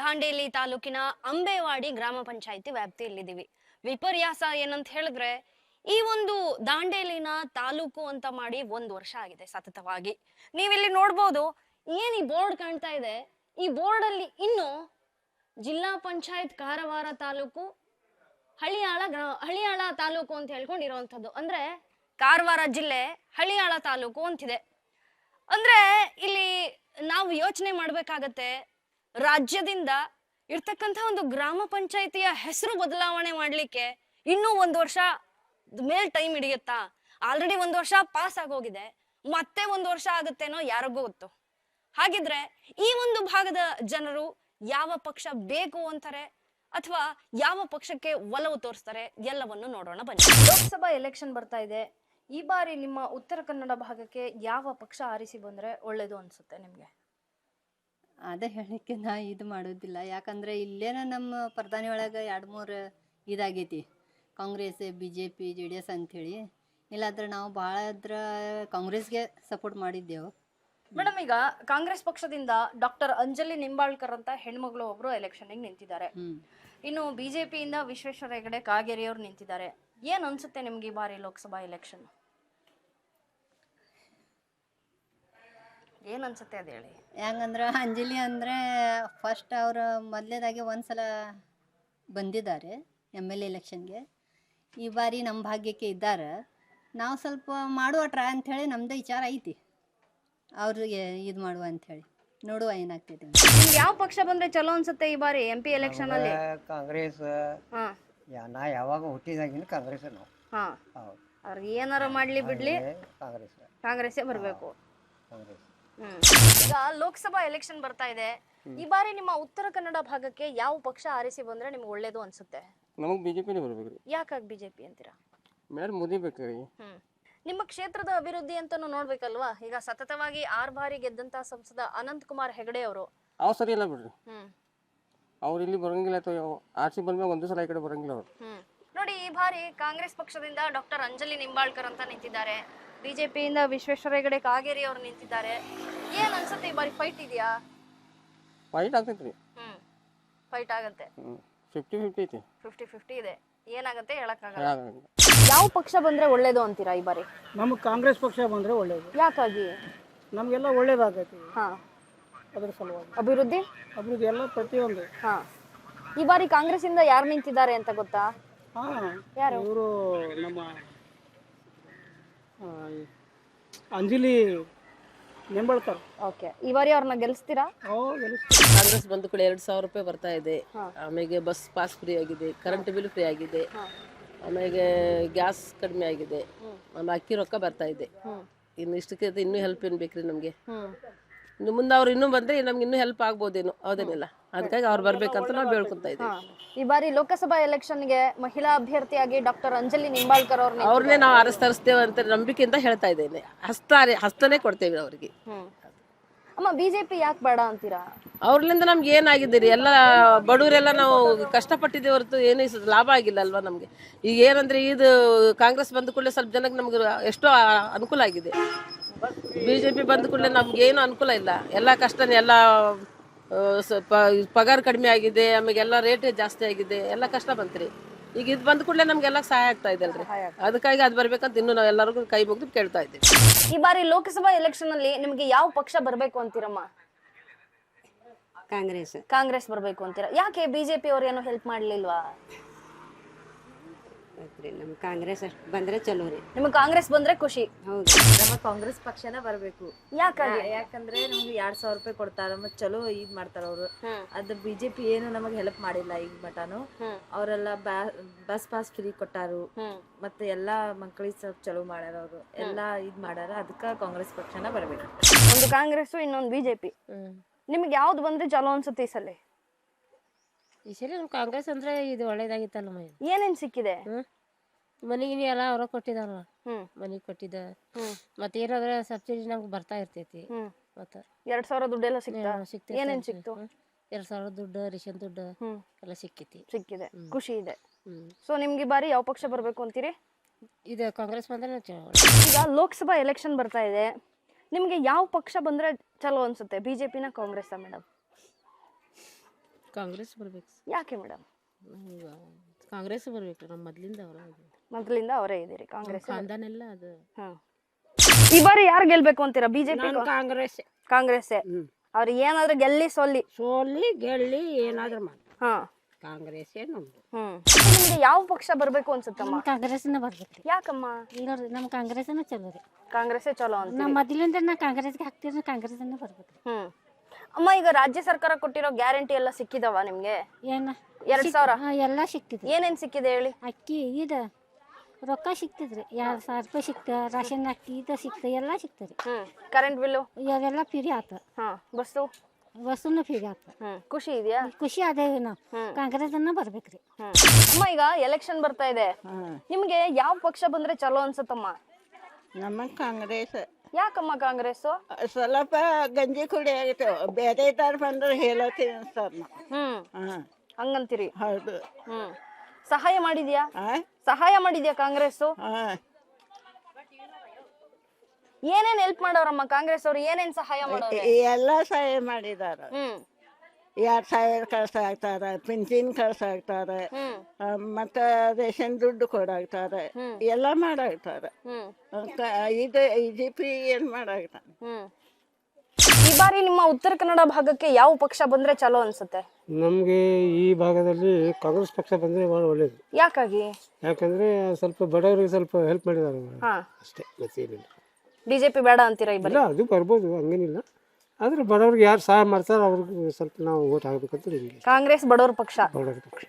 ದಾಂಡೇಲಿ ತಾಲೂಕಿನ ಅಂಬೇವಾಡಿ ಗ್ರಾಮ ಪಂಚಾಯಿತಿ ವ್ಯಾಪ್ತಿಯಲ್ಲಿದ್ದೀವಿ. ವಿಪರ್ಯಾಸ ಏನಂತ ಹೇಳಿದ್ರೆ, ಈ ಒಂದು ದಾಂಡೇಲಿನ ತಾಲೂಕು ಅಂತ ಮಾಡಿ ಒಂದು ವರ್ಷ ಆಗಿದೆ ಸತತವಾಗಿ. ನೀವಿಲ್ಲಿ ನೋಡ್ಬೋದು, ಏನ್ ಈ ಬೋರ್ಡ್ ಕಾಣ್ತಾ ಇದೆ? ಈ ಬೋರ್ಡ್ ಅಲ್ಲಿ ಇನ್ನು ಜಿಲ್ಲಾ ಪಂಚಾಯತ್ ಕಾರವಾರ ತಾಲೂಕು, ಹಳಿಯಾಳ ಗ್ರಾ, ಹಳಿಯಾಳ ತಾಲೂಕು ಅಂತ ಹೇಳ್ಕೊಂಡಿರುವಂಥದ್ದು. ಅಂದ್ರೆ ಕಾರವಾರ ಜಿಲ್ಲೆ, ಹಳಿಯಾಳ ತಾಲೂಕು ಅಂತಿದೆ. ಅಂದ್ರೆ ಇಲ್ಲಿ ನಾವು ಯೋಚನೆ ಮಾಡ್ಬೇಕಾಗತ್ತೆ ರಾಜ್ಯದಿಂದ ಇರ್ತಕ್ಕಂಥ ಒಂದು ಗ್ರಾಮ ಪಂಚಾಯಿತಿಯ ಹೆಸರು ಬದಲಾವಣೆ ಮಾಡ್ಲಿಕ್ಕೆ ಇನ್ನೂ ಒಂದು ವರ್ಷ ಮೇಲ್ ಟೈಮ್ ಹಿಡಿಯುತ್ತಾ? ಆಲ್ರೆಡಿ ಒಂದು ವರ್ಷ ಪಾಸ್ ಆಗೋಗಿದೆ. ಮತ್ತೆ ಒಂದು ವರ್ಷ ಆಗುತ್ತೇನೋ ಯಾರಿಗೂ ಗೊತ್ತು. ಹಾಗಿದ್ರೆ ಈ ಒಂದು ಭಾಗದ ಜನರು ಯಾವ ಪಕ್ಷ ಬೇಕು ಅಂತಾರೆ ಅಥವಾ ಯಾವ ಪಕ್ಷಕ್ಕೆ ಒಲವು ತೋರಿಸ್ತಾರೆ ಎಲ್ಲವನ್ನು ನೋಡೋಣ ಬನ್ನಿ. ಲೋಕಸಭಾ ಎಲೆಕ್ಷನ್ ಬರ್ತಾ ಇದೆ. ಈ ಬಾರಿ ನಿಮ್ಮ ಉತ್ತರ ಕನ್ನಡ ಭಾಗಕ್ಕೆ ಯಾವ ಪಕ್ಷ ಆರಿಸಿ ಬಂದ್ರೆ ಒಳ್ಳೇದು ಅನ್ಸುತ್ತೆ ನಿಮ್ಗೆ? ಅದೇ ಹೇಳಲಿಕ್ಕೆ ನಾ ಇದು ಮಾಡೋದಿಲ್ಲ. ಯಾಕಂದ್ರೆ ಇಲ್ಲೇನ ನಮ್ಮ ಪ್ರಧಾನಿ ಒಳಗೆ ಎರಡು ಮೂರು ಇದಾಗೈತಿ. Congress B J P J D S ಅಂಥೇಳಿ ಇಲ್ಲಾಂದ್ರೆ ನಾವು ಭಾಳ ಅದ್ರ ಕಾಂಗ್ರೆಸ್ಗೆ ಸಪೋರ್ಟ್ ಮಾಡಿದ್ದೆವು. ಮೇಡಮ್ ಈಗ ಕಾಂಗ್ರೆಸ್ ಪಕ್ಷದಿಂದ ಡಾಕ್ಟರ್ ಅಂಜಲಿ ನಿಂಬಾಳ್ಕರ್ ಅಂತ ಹೆಣ್ಮಗಳು ಒಬ್ರು ಎಲೆಕ್ಷನ್ ನಿಂತಿದ್ದಾರೆ. ಇನ್ನು ಬಿಜೆಪಿಯಿಂದ ವಿಶ್ವೇಶ್ವರ ಹೆಗಡೆ ಕಾಗೇರಿ ಅವರು ನಿಂತಿದ್ದಾರೆ. ಏನ್ ಅನ್ಸುತ್ತೆ ನಿಮ್ಗೆ ಈ ಬಾರಿ ಲೋಕಸಭಾ ಎಲೆಕ್ಷನ್ ಏನ್ ಅನ್ಸುತ್ತೆ ಅದು ಹೇಳಿ? ಹೆಂಗಂದ್ರೆ ಅಂಜಲಿ ಅಂದರೆ ಫಸ್ಟ್ ಅವರು ಮೊದಲೇದಾಗಿ ಒಂದ್ಸಲ ಬಂದಿದ್ದಾರೆ ಎಂ ಎಲ್ ಎಲೆಕ್ಷನ್ಗೆ ಈ ಬಾರಿ ನಮ್ಮ ಭಾಗ್ಯಕ್ಕೆ ಇದ್ದಾರೆ. ನಾವು ಸ್ವಲ್ಪ ಮಾಡುವ ಟ್ರೈ ಅಂಥೇಳಿ ನಮ್ಮದು ವಿಚಾರ ಐತಿ. ಅವ್ರಿಗೆ ಇದು ಮಾಡುವ ಅಂಥೇಳಿ ನೋಡುವ ಏನಾಗ್ತೈತಿ ಅಂತ. ನಿಮ್ಗೆ ಯಾವ ಪಕ್ಷ ಬಂದ್ರೆ ಚಲೋ ಅನ್ಸುತ್ತೆ ಈ ಬಾರಿ ಎಂ ಪಿ ಎಲೆಕ್ಷನ್ ಅಲ್ಲಿ? ಕಾಂಗ್ರೆಸ್. ಹಾ. ಯಾ ನಾ ಯಾವಾಗ ಹುಟ್ಟಿದಾಗಿನ ಕಾಂಗ್ರೆಸ್ ನಾವು. ಹಾ. ಹೌದು. ಅವ್ರಿಗೆ ಏನಾರ ಮಾಡ್ಲಿ ಬಿಡ್ಲಿ. ಕಾಂಗ್ರೆಸ್. ಕಾಂಗ್ರೆಸ್ಸೇ ಬರಬೇಕು. ಕಾಂಗ್ರೆಸ್. ಈಗ ಲೋಕಸಭಾ ಎಲೆಕ್ಷನ್ ಬರ್ತಾ ಇದೆ. ಈ ಬಾರಿ ನಿಮ್ಮ ಉತ್ತರ ಕನ್ನಡ ಭಾಗಕ್ಕೆ ಯಾವ ಪಕ್ಷ ಆರಿಸಿ ಬಂದ್ರೆ ನಿಮ್ಗೆ ಒಳ್ಳೇದು ಅನ್ಸುತ್ತೆ? ನಮಗೆ ಬಿಜೆಪಿ ಬರಬೇಕು ಯಾಕಾಗಿ ಬಿಜೆಪಿ ಅಂತೀರಾ? ಮೇಡಮ್ ಮೋದಿ ಹ್ಮ್. ನಿಮ್ಮ ಕ್ಷೇತ್ರದ ಅಭಿವೃದ್ಧಿ ಅಂತಾನು ನೋಡ್ಬೇಕಲ್ವಾ? ಈಗ ಸತತವಾಗಿ ಆರ್ ಬಾರಿ ಗೆದ್ದಂತ ಸಂಸದ ಅನಂತ್ ಕುಮಾರ್ ಹೆಗಡೆ ಅವರು. ಅವ್ ಸರಿ ಇಲ್ಲ ಬಿಡ್ರಿ. ಹ್ಮ್. ಅವ್ರು ಇಲ್ಲಿ ಬರಂಗಿಲ್ಲ ಅಥವಾ ಆರ್ ಸಿ ಬಂದ್ಮೇಲೆ ಒಂದು ಸಲ ಈ ಕಡೆ ಬರಂಗಿಲ್ಲ ಅವ್ರು. ಹ್ಮ್. ನೋಡಿ ಈ ಬಾರಿ ಕಾಂಗ್ರೆಸ್ ಪಕ್ಷದಿಂದ ಡಾಕ್ಟರ್ ಅಂಜಲಿ ನಿಂಬಾಳ್ಕರ್ ಅಂತ ನಿಂತಿದ್ದಾರೆ. ಬಿಜೆಪಿಯಿಂದ ವಿಶ್ವೇಶ್ವರ ಹೆಗಡೆ ಕಾಗೇರಿ ಅವರು ನಿಂತಿದ್ದಾರೆ. ಏನ್ ಅನ್ಸುತ್ತೆ ಈ ಬಾರಿ ಫೈಟ್ ಇದೆಯಾ? ಫೈಟ್ ಆಗ್ತೈತೆ ರೀ ಹ್ಮ್. ಫೈಟ್ ಆಗತ್ತೆ ಫಿಫ್ಟಿ ಫಿಫ್ಟಿ ಐತಿ. ಫಿಫ್ಟಿ ಫಿಫ್ಟಿ ಇದೆ. ಏನಾಗತ್ತೆ ಹೇಳಕ್ಕಾಗಲ್ಲ. ಯಾವ ಪಕ್ಷ ಬಂದ್ರೆ ಒಳ್ಳೇದು ಅಂತೀರಾ ಈ ಬಾರಿ? ನಮಗೆ ಕಾಂಗ್ರೆಸ್ ಪಕ್ಷ ಬಂದ್ರೆ ಒಳ್ಳೇದು. ಯಾಕಾಗಿ? ನಮಗೆಲ್ಲ ಒಳ್ಳೇದಾಗೈತಿ. ಹಾ. ಅದ್ರ ಸಲುವಾಗಿ. ಅಭಿವೃದ್ಧಿ? ಅಭಿವೃದ್ಧಿ ಎಲ್ಲ ಪ್ರತಿಯೊಂದು. ಹಾ. ಈ ಬಾರಿ ಕಾಂಗ್ರೆಸ್ ಇಂದ ಯಾರು ನಿಂತಿದ್ದಾರೆ ಅಂತ ಗೊತ್ತಾ? ಹಾಂ. ಯಾರು? ಇವರು ನಮ್ಮ ಅಂಜಲಿ ನಿಂಬಳ್ಕರ್. ಓಕೆ. ಈ ಬಾರಿ ಅವ್ರನ್ನ ಗೆಲ್ಸ್ತೀರಾ? ಕಾಂಗ್ರೆಸ್ ಬಂದ ಕೂಡ ಎರಡು ಸಾವಿರ ರೂಪಾಯಿ ಬರ್ತಾ ಇದೆ. ಆಮೇಲೆ ಬಸ್ ಪಾಸ್ ಫ್ರೀ ಆಗಿದೆ ಕರೆಂಟ್ ಬಿಲ್ ಫ್ರೀ ಆಗಿದೆ. ಆಮೇಲೆ ಗ್ಯಾಸ್ ಕಡಿಮೆ ಆಗಿದೆ. ಆಮೇಲೆ ಅಕ್ಕಿ ರೊಕ್ಕ ಬರ್ತಾ ಇದೆ. ಇನ್ನು ಇಷ್ಟಕ್ಕೆ ಇನ್ನೂ ಹೆಲ್ಪ್ ಏನು ಬೇಕ್ರಿ ನಮಗೆ? ಇನ್ನು ಮುಂದೆ ಅವ್ರು ಇನ್ನೂ ಬಂದ್ರೆ ನಮ್ಗೆ ಇನ್ನೂ ಹೆಲ್ಪ್ ಆಗ್ಬೋದೇನು ಹೌದೇನಿಲ್ಲ? ಅದಕ್ಕಾಗಿ ಅವ್ರು ಬರ್ಬೇಕಂತ ನಾವು ಬೇಡ್ಕೊಂತ ಇದ್ದೀವಿ ಈ ಬಾರಿ ಲೋಕಸಭಾ ಎಲೆಕ್ಷನ್ಗೆ ಮಹಿಳಾ ಅಭ್ಯರ್ಥಿಯಾಗಿ ಡಾಕ್ಟರ್ ಅಂಜಲಿ ನಿಂಬಾಳ್ಕರ್ ಅವ್ರನ್ನ ಅವ್ರನ್ನೇ ನಾವು ಅರಸ್ತರಿಸ್ತೇವೆ ಅಂತ ನಂಬಿಕೆಯಿಂದ ಹೇಳ್ತಾ ಇದ್ದೇನೆ. ಹಸ್ತ ಹಸ್ತನೇ ಕೊಡ್ತೇವೆ ಅವ್ರಿಗೆ. ಅಮ್ಮ ಬಿಜೆಪಿ ಯಾಕೆ ಬೇಡ ಅಂತೀರಾ? ಅವ್ರಲಿಂದ ನಮ್ಗೆ ಏನಾಗಿದೆ ರೀ ಎಲ್ಲ ಬಡವರೆಲ್ಲ ನಾವು ಕಷ್ಟಪಟ್ಟಿದ್ದೆ ಹೊರತು ಏನು ಲಾಭ ಆಗಿಲ್ಲ ಅಲ್ವಾ ನಮಗೆ? ಈಗ ಏನಂದ್ರೆ ಇದು ಕಾಂಗ್ರೆಸ್ ಬಂದ ಕೂಡಲೇ ಸ್ವಲ್ಪ ಜನಕ್ಕೆ ನಮ್ಗೆ ಎಷ್ಟೋ ಅನುಕೂಲ ಆಗಿದೆ. ಬಿಜೆಪಿ ಬಂದ ಕೂಡಲೇ ನಮ್ಗೆ ಏನು ಅನುಕೂಲ ಇಲ್ಲ. ಎಲ್ಲ ಕಷ್ಟನೇ ಎಲ್ಲ ಸ್ವಲ್ಪ ಪಗಾರ ಕಡಿಮೆ ಆಗಿದೆ ಆಮೇಲೆ ಎಲ್ಲ ರೇಟ್ ಜಾಸ್ತಿ ಆಗಿದೆ ಎಲ್ಲ ಕಷ್ಟ ಬಂತ್ರಿ. ಈಗ ಇದು ಬಂದ ಕೂಡಲೇ ನಮ್ಗೆಲ್ಲ ಸಹಾಯ ಆಗ್ತಾ ಇದೆ ಅಲ್ರಿ. ಅದಕ್ಕಾಗಿ ಅದು ಬರ್ಬೇಕಂತ ಇನ್ನು ನಾವ್ ಎಲ್ಲರಿಗೂ ಕೈ ಮುಗಿದು ಕೇಳ್ತಾ ಇದ್ದೀವಿ. ಈ ಬಾರಿ ಲೋಕಸಭಾ ಎಲೆಕ್ಷನ್ ಅಲ್ಲಿ ನಿಮ್ಗೆ ಯಾವ ಪಕ್ಷ ಬರ್ಬೇಕು ಅಂತೀರಮ್ಮ? ಕಾಂಗ್ರೆಸ್. ಕಾಂಗ್ರೆಸ್ ಬರ್ಬೇಕು ಅಂತೀರಾ? ಯಾಕೆ ಬಿಜೆಪಿ ಅವ್ರು ಏನು ಹೆಲ್ಪ್ ಮಾಡ್ಲಿಲ್ವಾ? ರೀ ನಮ್ಮ ಕಾಂಗ್ರೆಸ್ ಅಷ್ಟು ಬಂದ್ರೆ ಚಲೋ ರೀ. ನಿಮ್ಗೆ ಕಾಂಗ್ರೆಸ್ ಬಂದ್ರೆ ಖುಷಿ. ಹೌದು. ನಮ್ಮ ಕಾಂಗ್ರೆಸ್ ಪಕ್ಷನ ಬರಬೇಕು. ಯಾಕಂದ್ರೆ ಯಾಕಂದ್ರೆ ನಮ್ಗೆ ಎರಡ್ ಸಾವಿರ ರೂಪಾಯಿ ಕೊಡ್ತಾರ ಮತ್ತೆ ಚಲೋ ಇದ್ ಮಾಡ್ತಾರ ಅವ್ರು. ಅದ್ ಬಿಜೆಪಿ ಏನು ನಮಗೆ ಹೆಲ್ಪ್ ಮಾಡಿಲ್ಲ ಈಗ ಮಟಾನು. ಅವರೆಲ್ಲ ಬಸ್ ಪಾಸ್ ಫ್ರೀ ಕೊಟ್ಟಾರು. ಮತ್ತೆ ಎಲ್ಲಾ ಮಕ್ಕಳಿಗೆ ಸ್ವಲ್ಪ ಚಲೋ ಮಾಡ್ಯಾರ ಅವರು. ಎಲ್ಲಾ ಇದ್ ಮಾಡ್ಯಾರ ಅದಕ್ಕ ಕಾಂಗ್ರೆಸ್ ಪಕ್ಷನ ಬರಬೇಕು. ಒಂದು ಕಾಂಗ್ರೆಸ್ ಇನ್ನೊಂದು ಬಿಜೆಪಿ. ನಿಮ್ಗೆ ಯಾವ್ದು ಬಂದ್ರೆ ಚಲೋ ಅನ್ಸುತ್ತೆ ಈ ಸಲ? ಈ ಸರಿ ಕಾಂಗ್ರೆಸ್ ಅಂದ್ರೆ ಇದು ಒಳ್ಳೇದಾಗಿತ್ತಲ್ಲ ಮನೆ ಏನೇನ್ ಸಿಕ್ಕಿದೆ? ಮನೆಗಿನಿ ಎಲ್ಲ ಅವ್ರ ಕೊಟ್ಟಿದಾರಲ್ಲ ಹ್ಮ್. ಮನೆಗೆ ಕೊಟ್ಟಿದ್ದ. ಮತ್ತೆ ಏನಾದ್ರೆ ಸಬ್ಸಿಡಿ ನಮ್ಗೆ ಬರ್ತಾ ಇರ್ತೈತಿ. ಹ್ಮ್. ಮತ್ತೆ ಎರಡ್ ಸಾವಿರ ದುಡ್ಡೆಲ್ಲ ಸಿಕ್ತಾ? ಸಿಕ್ತೈತಿ ಏನೇನ್ ಸಿಕ್ತು? ಎರಡ್ ಸಾವಿರ ದುಡ್ಡು ರೇಷನ್ ದುಡ್ಡು ಹ್ಮ್. ಎಲ್ಲ ಸಿಕ್ಕೈತಿ. ಸಿಕ್ಕಿದೆ. ಖುಷಿ ಇದೆ. ಹ್ಮ್. ಸೊ ನಿಮ್ಗೆ ಈ ಬಾರಿ ಯಾವ ಪಕ್ಷ ಬರ್ಬೇಕು ಅಂತೀರಿ? ಇದು ಕಾಂಗ್ರೆಸ್ ಬಂದ್ರೆ ಈಗ ಲೋಕಸಭಾ ಎಲೆಕ್ಷನ್ ಬರ್ತಾ ಇದೆ. ನಿಮ್ಗೆ ಯಾವ ಪಕ್ಷ ಬಂದ್ರೆ ಚಲೋ ಅನ್ಸುತ್ತೆ? ಬಿಜೆಪಿನ ಕಾಂಗ್ರೆಸ್ ಮೇಡಮ್ ಕಾಂಗ್ರೆಸ್ ಬರ್ಬೇಕು ಯಾಕೆ ಮೇಡಮ್? ಕಾಂಗ್ರೆಸ್ ಬರ್ಬೇಕು ನಮ್ಮ ಮೊದ್ಲಿಂದ ಅವರ ಮೊದಲಿಂದ ಅವರೇ ಇದ್ದೀರಿ ಕಾಂಗ್ರೆಸ್ ಖಾನ್ದಾನೆಲ್ಲ ಅದು. ಈ ಬಾರಿ ಯಾರು ಗೆಲ್ಬೇಕು ಅಂತೀರಾ? ಬಿಜೆಪಿ ಕಾಂಗ್ರೆಸ್ ಕಾಂಗ್ರೆಸ್ ಅವ್ರು ಏನಾದ್ರೂ ಗೆಲ್ಲಿ ಸೊಲ್ಲಿ. ಸೋಲಿ ಗೆಲ್ಲಿ ಏನಾದ್ರೂ ಮಾಡಿ. ಹಾ. ಕಾಂಗ್ರೆಸ್ ನಮ್ದು. ಹ್ಮ್. ನಿಮ್ಗೆ ಯಾವ ಪಕ್ಷ ಬರ್ಬೇಕು ಅನ್ಸುತ್ತಮ್ಮ? ಕಾಂಗ್ರೆಸ್ನ ಬರ್ಬೇಕು. ಯಾಕಮ್ಮ? ನೋಡ್ರಿ ನಮ್ಮ ಕಾಂಗ್ರೆಸ್ನ ಚಲೋ ರೀ. ಕಾಂಗ್ರೆಸ್ಸೇ ಚಲೋ ಅಂತ ನಮ್ಮ ಮೊದಲಿಂದ ನಾ ಕಾಂಗ್ರೆಸ್ಗೆ ಹಾಕ್ತೀರಿ ಕಾಂಗ್ರೆಸ್ನ ಬರ್ಬೇಕು. ಹ್ಮ್. ಅಮ್ಮ ಈಗ ರಾಜ್ಯ ಸರ್ಕಾರ ಕೊಟ್ಟಿರೋ ಗ್ಯಾರಂಟಿ ಎಲ್ಲ ಸಿಕ್ಕಿದವ ನಿಮ್ಗೆ? ಏನ? ಎರಡ್ ಸಾವಿರ? ಎಲ್ಲ ಸಿಕ್ತಿದ್ರಿ ಏನೇನ್ ಸಿಕ್ಕಿದೆ ಹೇಳಿ? ಅಕ್ಕಿ ಇದ ರೊಕ್ಕ ಸಿಕ್ತಿದ್ರಿ ಎರಡು ಸಾವಿರ ರೂಪಾಯಿ ಸಿಕ್ತ ರಾಷನ್ ಅಕ್ಕಿ ಇದ ಸಿಕ್ತ ಎಲ್ಲ ಸಿಕ್ತದ್ರಿ ಹ್ಮ್ ಕರೆಂಟ್ ಬಿಲ್ಲು ಅದೆಲ್ಲ ಫ್ರೀ ಆತ. ಹಾ ಬಸ್ಸು? ಬಸ್ಸನ್ನು ಫ್ರೀ ಆತ. ಹ್ಮ್ ಖುಷಿ ಇದೆಯಾ? ಖುಷಿ ಅದೇ ನಾವು ಅನ್ನ ಬರ್ಬೇಕ್ರಿ. ಹ್ಮ್. ಅಮ್ಮ ಈಗ ಎಲೆಕ್ಷನ್ ಬರ್ತಾ ಇದೆ. ನಿಮ್ಗೆ ಯಾವ ಪಕ್ಷ ಬಂದ್ರೆ ಚಲೋ ಅನ್ಸುತ್ತಮ್ಮ? ನಮ್ಮ ಕಾಂಗ್ರೆಸ್. ಯಾಕಮ್ಮ ಕಾಂಗ್ರೆಸ್ ಸ್ವಲ್ಪ ಗಂಜಿ ಕುಡಿ ಆಗಿತ್ತು ಬೇರೆ ತರ ಬಂದ್ರೆ ಹೇಳತ್ತೀನಿ ಸರ್ ಹ್ಮ್. ಹಾಂ. ಹಂಗಂತೀರಿ? ಹೌದು. ಹ್ಮ್. ಸಹಾಯ ಮಾಡಿದ್ಯಾ? ಹಾಂ ಸಹಾಯ ಮಾಡಿದ್ಯಾ ಕಾಂಗ್ರೆಸ್ ಹಾಂ. ಏನೇನ್ ಹೆಲ್ಪ್ ಮಾಡೋರಮ್ಮ ಕಾಂಗ್ರೆಸ್ ಅವ್ರು ಏನೇನ್ ಸಹಾಯ ಮಾಡೋರು? ಎಲ್ಲ ಸಹಾಯ ಮಾಡಿದಾರ. ಹ್ಮ್. ಎರಡು ಸಾವಿರ ಕಳ್ಸಾಕ್ತಾರೆ ಪಿಂಚಿನ್ ಕಳ್ಸಾಕ್ತಾರೆ ಮತ್ತೆ ರೇಷನ್ ದುಡ್ಡು ಕೊಡಾಕ್ತಾರೆ ಎಲ್ಲ ಮಾಡಾಕ್ತಾರೆ. ಹ್ಮ್. ಕ- ಇದು ಜಿ ಪಿ ಏನು ಮಾಡಾಕ್ತಾನೆ? ಈ ಬಾರಿ ನಿಮ್ಮ ಉತ್ತರ ಕನ್ನಡ ಭಾಗಕ್ಕೆ ಯಾವ ಪಕ್ಷ ಬಂದ್ರೆ ಚಲೋ ಅನ್ಸುತ್ತೆ? ನಮಗೆ ಈ ಭಾಗದಲ್ಲಿ ಕಾಂಗ್ರೆಸ್ ಪಕ್ಷ ಬಂದ್ರೆ ಬಹಳ ಒಳ್ಳೇದು. ಯಾಕಾಗಿ? ಯಾಕಂದ್ರೆ ಸ್ವಲ್ಪ ಬಡವರಿಗೆ ಸ್ವಲ್ಪ ಹೆಲ್ಪ್ ಮಾಡಿದಾರೆ ಹಾ. ಅಷ್ಟೇ ಮತ್ತೇನಿಲ್ಲ. ಬಿಜೆಪಿ ಬೇಡ ಅಂತೀರಾ ಈ ಬಾರಿ? ಇಲ್ಲ ಅದು ಬರ್ಬೋದು ಹಂಗೇನಿಲ್ಲ. ಆದರೆ ಬಡವ್ರಿಗೆ ಯಾರು ಸಹಾಯ ಮಾಡ್ತಾರೆ ಅವ್ರಿಗೆ ಸ್ವಲ್ಪ ನಾವು ಓಟ್ ಹಾಕ್ಬೇಕಂತ ಕಾಂಗ್ರೆಸ್ ಬಡವ್ರ ಪಕ್ಷ. ಬಡವ್ರ ಪಕ್ಷ.